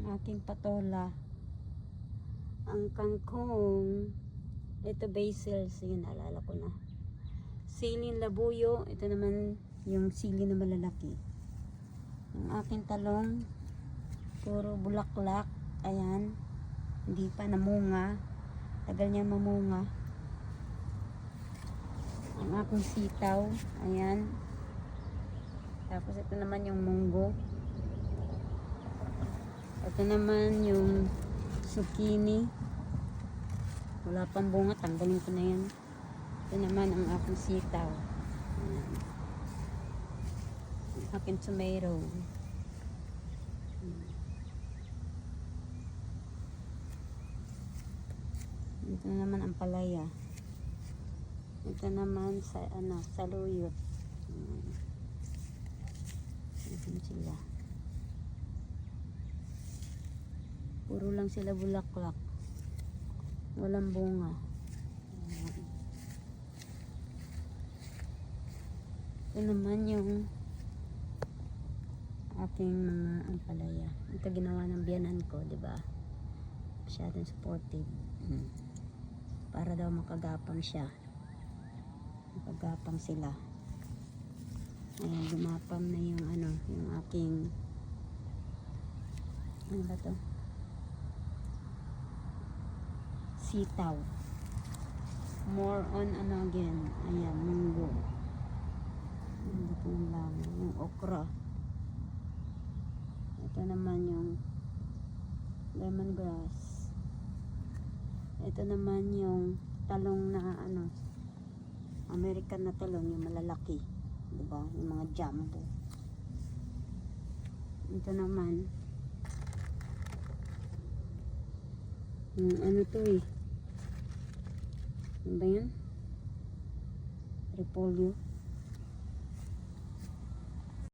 ang aking patola. Ang kangkong. Ito basil. Sige, naalala ko na. Siling labuyo. Ito naman yung sili na malalaki. Ang aking talong. Puro bulaklak. Ayan. Hindi pa namunga. Tagal niya mamunga. Ang aking sitaw. Ayan. Tapos ito naman yung munggo. Ito naman yung zucchini. Wala pang bunga, tanggalin ko na yan. Ito naman ang aking sitaw. Ayan. Ang aking tomato. Ito naman ang palaya. Ito naman sa ano, saluyot. Ayan sila. Puro lang sila bulaklak. Walang bunga. Ito naman yung aking mga ampalaya. Ito ginawa ng biyanan ko, di ba? Masyadong supportive. Mm. Para daw makagapang siya. Makagapang sila. Ayan, gumapang na yung ano, yung aking ano ba to? Sitaw. More on ano again. Ayan, munggo. Hindi ko lang. Yung okra. Ito naman yung lemongrass. Ito naman yung talong na ano, American na talong, yung malalaki. Diba? Yung mga jumbo. Ito naman, yung ano to eh. Ano ba yan? Repolyo.